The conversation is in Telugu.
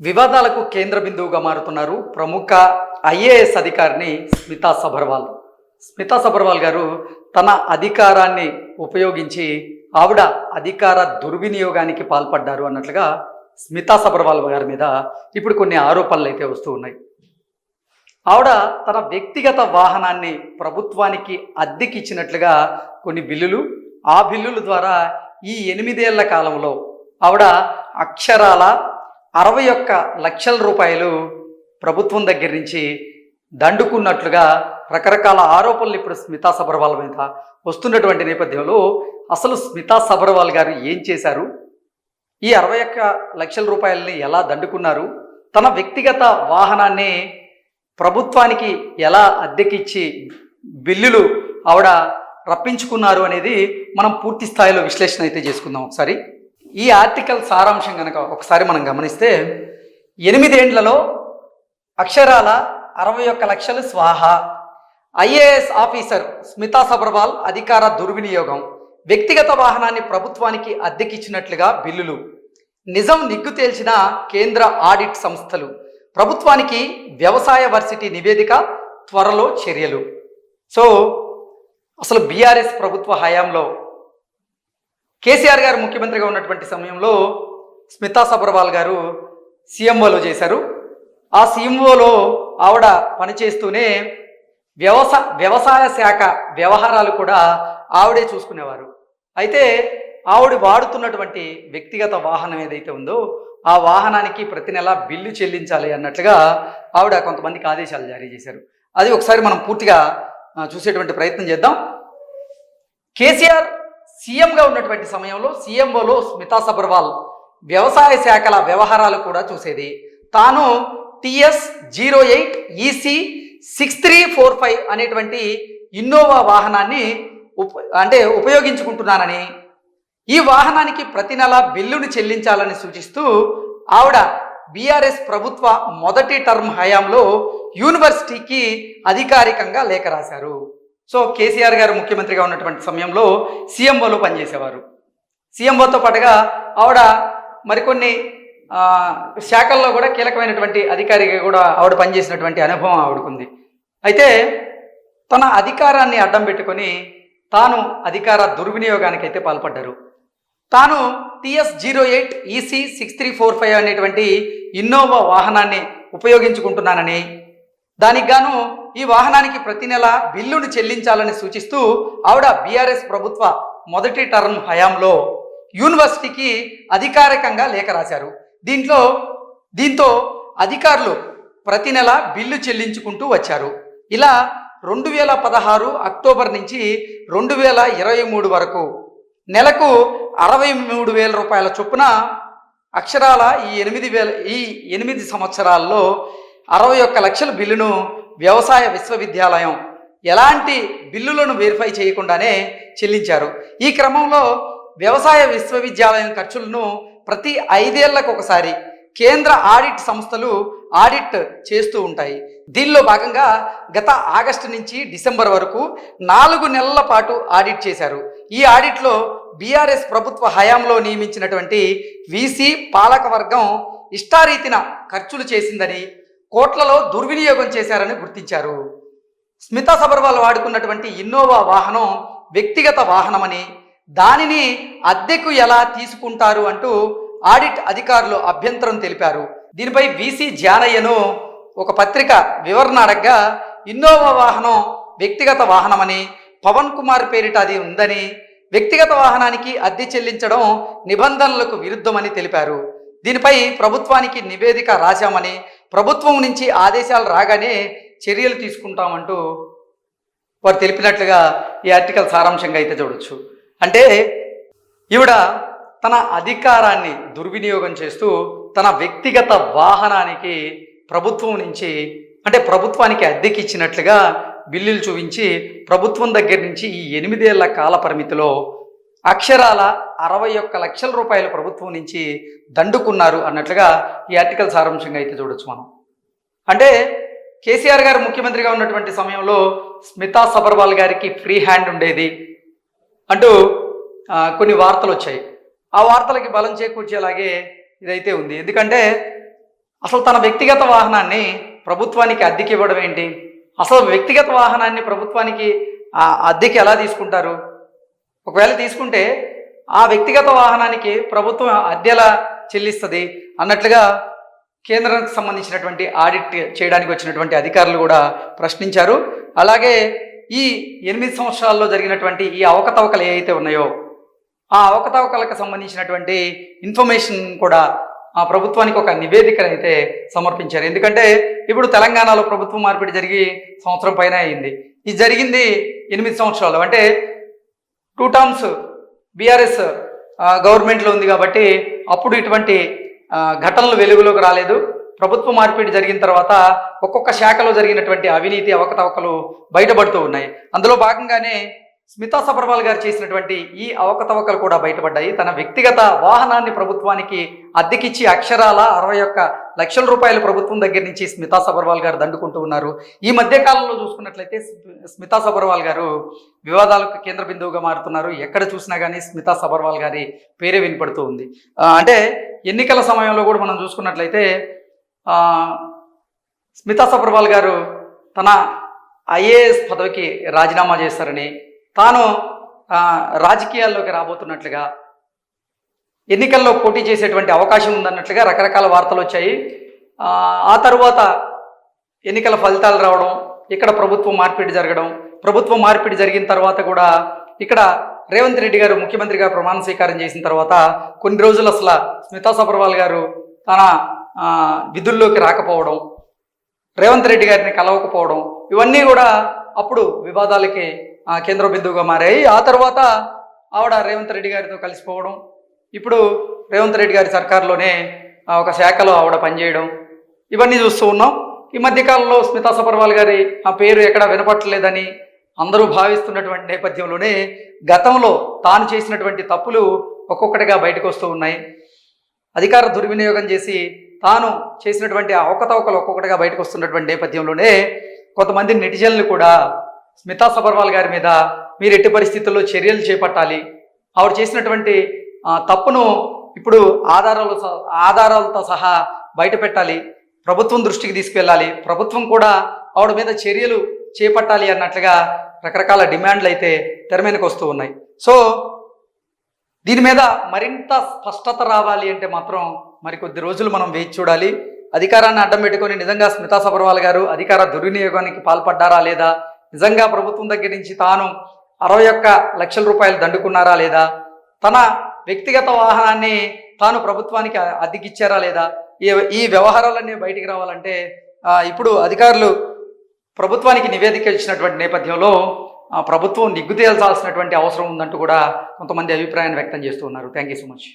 వివాదాలకు కేంద్ర బిందువుగా మారుతున్నారు ప్రముఖ ఐఏఎస్ అధికారిని స్మితా సబర్వాల్. స్మితా సబర్వాల్ గారు తన అధికారాన్ని ఉపయోగించి ఆవిడ అధికార దుర్వినియోగానికి పాల్పడ్డారు అన్నట్లుగా స్మితా సబర్వాల్ గారి మీద ఇప్పుడు కొన్ని ఆరోపణలు అయితే వస్తూ ఉన్నాయి. ఆవిడ తన వ్యక్తిగత వాహనాన్ని ప్రభుత్వానికి అద్దెకిచ్చినట్లుగా కొన్ని బిల్లులు ఆ బిల్లుల ద్వారా ఈ ఎనిమిదేళ్ళ కాలంలో ఆవిడ అక్షరాల అరవై ఒక్క లక్షల రూపాయలు ప్రభుత్వం దగ్గర నుంచి దండుకున్నట్లుగా రకరకాల ఆరోపణలు ఇప్పుడు స్మితా సబర్వాల్ మీద వస్తున్నటువంటి నేపథ్యంలో అసలు స్మితా సబర్వాల్ గారు ఏం చేశారు? ఈ అరవై ఒక్క లక్షల రూపాయలని ఎలా దండుకున్నారు? తన వ్యక్తిగత వాహనాన్ని ప్రభుత్వానికి ఎలా అద్దెకిచ్చి బిల్లులు ఆవిడ రప్పించుకున్నారు అనేది మనం పూర్తి స్థాయిలో విశ్లేషణ అయితే చేసుకుందాం ఒకసారి. ఈ ఆర్టికల్ సారాంశం కనుక ఒకసారి మనం గమనిస్తే ఎనిమిదేండ్లలో అక్షరాల అరవై ఒక్క లక్షలు స్వాహ. ఐఏఎస్ ఆఫీసర్ స్మితా సబర్వాల్ అధికార దుర్వినియోగం. వ్యక్తిగత వాహనాన్ని ప్రభుత్వానికి అద్దెకిచ్చినట్లుగా బిల్లులు. నిజం నిగ్గు తేల్చిన కేంద్ర ఆడిట్ సంస్థలు. ప్రభుత్వానికి వ్యవసాయ వర్సిటీ నివేదిక త్వరలో చర్యలు. సో అసలు బీఆర్ఎస్ ప్రభుత్వ హయాంలో కేసీఆర్ గారు ముఖ్యమంత్రిగా ఉన్నటువంటి సమయంలో స్మితా సబర్వాల్ గారు సీఎంఓలో చేశారు. ఆ సీఎంఓలో ఆవిడ పనిచేస్తూనే వ్యవసా వ్యవసాయ శాఖ వ్యవహారాలు కూడా ఆవిడే చూసుకునేవారు. అయితే ఆవిడ వాడుతున్నటువంటి వ్యక్తిగత వాహనం ఏదైతే ఉందో ఆ వాహనానికి ప్రతి నెల బిల్లు చెల్లించాలి అన్నట్లుగా ఆవిడ కొంతమందికి ఆదేశాలు జారీ చేశారు. అది ఒకసారి మనం పూర్తిగా చూసేటువంటి ప్రయత్నం చేద్దాం. కేసీఆర్ సీఎంగా ఉన్నటువంటి సమయంలో సీఎంఓలో స్మితా సబర్వాల్ వ్యవసాయ శాఖల వ్యవహారాలు కూడా చూసేది. తాను TS zero eight EC six three four five అనేటువంటి ఇన్నోవా వాహనాన్ని ఉప అంటే ఉపయోగించుకుంటున్నానని ఈ వాహనానికి ప్రతి నెల బిల్లును చెల్లించాలని సూచిస్తూ ఆవిడ బీఆర్ఎస్ ప్రభుత్వ మొదటి టర్మ్ హయాంలో యూనివర్సిటీకి అధికారికంగా లేఖ రాశారు. సో కేసీఆర్ గారు ముఖ్యమంత్రిగా ఉన్నటువంటి సమయంలో సీఎంఓలో పనిచేసేవారు. సీఎంఓతో పాటుగా ఆవిడ మరికొన్ని శాఖల్లో కూడా కీలకమైనటువంటి అధికారిగా కూడా ఆవిడ పనిచేసినటువంటి అనుభవం ఆవిడకుంది. అయితే తన అధికారాన్ని అడ్డం పెట్టుకొని తాను అధికార దుర్వినియోగానికి అయితే పాల్పడ్డారు. తాను TS zero eight EC six three four five అనేటువంటి ఇన్నోవా వాహనాన్ని ఉపయోగించుకుంటున్నానని దానికి గాను ఈ వాహనానికి ప్రతి నెల బిల్లును చెల్లించాలని సూచిస్తూ ఆవిడ బీఆర్ఎస్ ప్రభుత్వ మొదటి టర్మ్ హయాంలో యూనివర్సిటీకి అధికారికంగా లేఖ రాశారు. దీంట్లో దీంతో అధికారులు ప్రతి నెల బిల్లు చెల్లించుకుంటూ వచ్చారు. ఇలా రెండు వేల పదహారు అక్టోబర్ నుంచి రెండు వేల ఇరవై మూడు వరకు నెలకు అరవై మూడు వేల రూపాయల చొప్పున అక్షరాల ఈ ఎనిమిది వేల ఈ ఎనిమిది సంవత్సరాల్లో అరవై ఒక్క లక్షల బిల్లును వ్యవసాయ విశ్వవిద్యాలయం ఎలాంటి బిల్లులను వెరిఫై చేయకుండానే చెల్లించారు. ఈ క్రమంలో వ్యవసాయ విశ్వవిద్యాలయం ఖర్చులను ప్రతి ఐదేళ్ళకు ఒకసారి కేంద్ర ఆడిట్ సంస్థలు ఆడిట్ చేస్తూ ఉంటాయి. దీనిలో భాగంగా గత ఆగస్టు నుంచి డిసెంబర్ వరకు నాలుగు నెలల పాటు ఆడిట్ చేశారు. ఈ ఆడిట్లో బీఆర్ఎస్ ప్రభుత్వ హయాంలో నియమించినటువంటి వీసీ పాలకవర్గం ఇష్టారీతిన ఖర్చులు చేసిందని కోట్లలో దుర్వినియోగం చేశారని గుర్తించారు. స్మితా సబర్వాల్ వాడుకున్నటువంటి ఇన్నోవా వాహనం వ్యక్తిగత వాహనమని దానిని అద్దెకు ఎలా తీసుకుంటారు అంటూ ఆడిట్ అధికారులు అభ్యంతరం తెలిపారు. దీనిపై వీసీ జానయ్యను ఒక పత్రిక వివరణ అడగ్గా ఇన్నోవా వాహనం వ్యక్తిగత వాహనమని పవన్ కుమార్ పేరిట అది ఉందని వ్యక్తిగత వాహనానికి అద్దె చెల్లించడం నిబంధనలకు విరుద్ధమని తెలిపారు. దీనిపై ప్రభుత్వానికి నివేదిక రాశామని ప్రభుత్వం నుంచి ఆదేశాలు రాగానే చర్యలు తీసుకుంటామంటూ వారు తెలిపినట్లుగా ఈ ఆర్టికల్ సారాంశంగా అయితే చూడొచ్చు. అంటే ఈవిడ తన అధికారాన్ని దుర్వినియోగం చేస్తూ తన వ్యక్తిగత వాహనానికి ప్రభుత్వం నుంచి అంటే ప్రభుత్వానికి అద్దెకి ఇచ్చినట్లుగా బిల్లులు చూపించి ప్రభుత్వం దగ్గర నుంచి ఈ ఎనిమిదేళ్ళ కాల పరిమితిలో అక్షరాల అరవై ఒక్క లక్షల రూపాయలు ప్రభుత్వం నుంచి దండుకున్నారు అన్నట్లుగా ఈ ఆర్టికల్ సారాంశంగా అయితే చూడొచ్చు మనం. అంటే కేసీఆర్ గారు ముఖ్యమంత్రిగా ఉన్నటువంటి సమయంలో స్మితా సబర్వాల్ గారికి ఫ్రీ హ్యాండ్ ఉండేది అంటూ కొన్ని వార్తలు వచ్చాయి. ఆ వార్తలకి బలం చేకూర్చేలాగే ఇదైతే ఉంది. ఎందుకంటే అసలు తన వ్యక్తిగత వాహనాన్ని ప్రభుత్వానికి అద్దెకి ఇవ్వడం ఏంటి? అసలు వ్యక్తిగత వాహనాన్ని ప్రభుత్వానికి అద్దెకి ఎలా తీసుకుంటారు? ఒకవేళ తీసుకుంటే ఆ వ్యక్తిగత వాహనానికి ప్రభుత్వం అద్దెలా చెల్లిస్తుంది అన్నట్లుగా కేంద్రానికి సంబంధించినటువంటి ఆడిట్ చేయడానికి వచ్చినటువంటి అధికారులు కూడా ప్రశ్నించారు. అలాగే ఈ ఎనిమిది సంవత్సరాల్లో జరిగినటువంటి ఈ అవకతవకలు ఏవైతే ఉన్నాయో ఆ అవకతవకలకు సంబంధించినటువంటి ఇన్ఫర్మేషన్ కూడా ఆ ప్రభుత్వానికి ఒక నివేదికను అయితే సమర్పించారు. ఎందుకంటే ఇప్పుడు తెలంగాణలో ప్రభుత్వ మార్పిడి జరిగి సంవత్సరం పైన అయింది. ఇది జరిగింది ఎనిమిది సంవత్సరాలు. అంటే టూ టర్మ్స్ బీఆర్ఎస్ గవర్నమెంట్లో ఉంది కాబట్టి అప్పుడు ఇటువంటి ఘటనలు వెలుగులోకి రాలేదు. ప్రభుత్వ మార్పిడి జరిగిన తర్వాత ఒక్కొక్క శాఖలో జరిగినటువంటి అవినీతి అవకతవకలు బయటపడుతూ ఉన్నాయి. అందులో భాగంగానే స్మితా సబర్వాల్ గారు చేసినటువంటి ఈ అవకతవకలు కూడా బయటపడ్డాయి. తన వ్యక్తిగత వాహనాన్ని ప్రభుత్వానికి అద్దెకిచ్చి అక్షరాల అరవై ఒక్క లక్షల రూపాయలు ప్రభుత్వం దగ్గర నుంచి స్మితా సబర్వాల్ గారు దండుకుంటూ ఉన్నారు. ఈ మధ్య కాలంలో చూసుకున్నట్లయితే స్మి- స్మితా సబర్వాల్ గారు వివాదాలకు కేంద్ర బిందువుగా మారుతున్నారు. ఎక్కడ చూసినా కానీ స్మితా సబర్వాల్ గారి పేరే వినపడుతూ ఉంది. అంటే ఎన్నికల సమయంలో కూడా మనం చూసుకున్నట్లయితే స్మితా సబర్వాల్ గారు తన ఐఏఎస్ పదవికి రాజీనామా చేస్తారని తాను రాజకీయాల్లోకి రాబోతున్నట్లుగా ఎన్నికల్లో పోటీ చేసేటువంటి అవకాశం ఉందన్నట్లుగా రకరకాల వార్తలు వచ్చాయి. ఆ, తరువాత ఎన్నికల ఫలితాలు రావడం ఇక్కడ ప్రభుత్వం మార్పిడి జరగడం ప్రభుత్వం మార్పిడి జరిగిన తర్వాత కూడా ఇక్కడ రేవంత్ రెడ్డి గారు ముఖ్యమంత్రిగా ప్రమాణ స్వీకారం చేసిన తర్వాత కొన్ని రోజులు అసలు స్మితా సబర్వాల్ గారు తన విధుల్లోకి రాకపోవడం రేవంత్ రెడ్డి గారిని కలవకపోవడం ఇవన్నీ కూడా అప్పుడు వివాదాలకి కేంద్ర బిందువుగా మారాయి. ఆ తర్వాత ఆవిడ రేవంత్ రెడ్డి గారితో కలిసిపోవడం ఇప్పుడు రేవంత్ రెడ్డి గారి సర్కారులోనే ఒక శాఖలో ఆవిడ పనిచేయడం ఇవన్నీ చూస్తూ ఉన్నాం. ఈ మధ్యకాలంలో స్మితా సబర్వాల్ గారి ఆ పేరు ఎక్కడ వినపట్టలేదని అందరూ భావిస్తున్నటువంటి నేపథ్యంలోనే గతంలో తాను చేసినటువంటి తప్పులు ఒక్కొక్కటిగా బయటకు వస్తూ ఉన్నాయి. అధికార దుర్వినియోగం చేసి తాను చేసినటువంటి ఆ అవకతవకలు ఒక్కొక్కటిగా బయటకు వస్తున్నటువంటి నేపథ్యంలోనే కొంతమంది నెటిజన్లు కూడా స్మితా సబర్వాల్ గారి మీద మీరు ఎట్టి పరిస్థితుల్లో చర్యలు చేపట్టాలి? ఆవిడ చేసినటువంటి తప్పును ఇప్పుడు ఆధారాలు ఆధారాలతో సహా బయట పెట్టాలి. ప్రభుత్వం దృష్టికి తీసుకెళ్ళాలి. ప్రభుత్వం కూడా ఆవిడ మీద చర్యలు చేపట్టాలి అన్నట్లుగా రకరకాల డిమాండ్లు అయితే తెర మీదకి వస్తూ ఉన్నాయి. సో దీని మీద మరింత స్పష్టత రావాలి అంటే మాత్రం మరి కొద్ది రోజులు మనం వేచి చూడాలి. అధికారాన్ని అడ్డం పెట్టుకొని నిజంగా స్మితా సబర్వాల్ గారు అధికార దుర్వినియోగానికి పాల్పడ్డారా లేదా నిజంగా ప్రభుత్వం దగ్గర నుంచి తాను అరవై ఒక్క లక్షల రూపాయలు దండుకున్నారా లేదా? తన వ్యక్తిగత వాహనాన్ని తాను ప్రభుత్వానికి అద్దెకిచ్చారా లేదా? ఈ ఈ వ్యవహారాలన్నీ బయటికి రావాలంటే ఇప్పుడు అధికారులు ప్రభుత్వానికి నివేదిక ఇచ్చినటువంటి నేపథ్యంలో ప్రభుత్వం నిగ్గు తేల్చాల్సినటువంటి అవసరం ఉందంటూ కూడా కొంతమంది అభిప్రాయాన్ని వ్యక్తం చేస్తూ ఉన్నారు. Thank you so much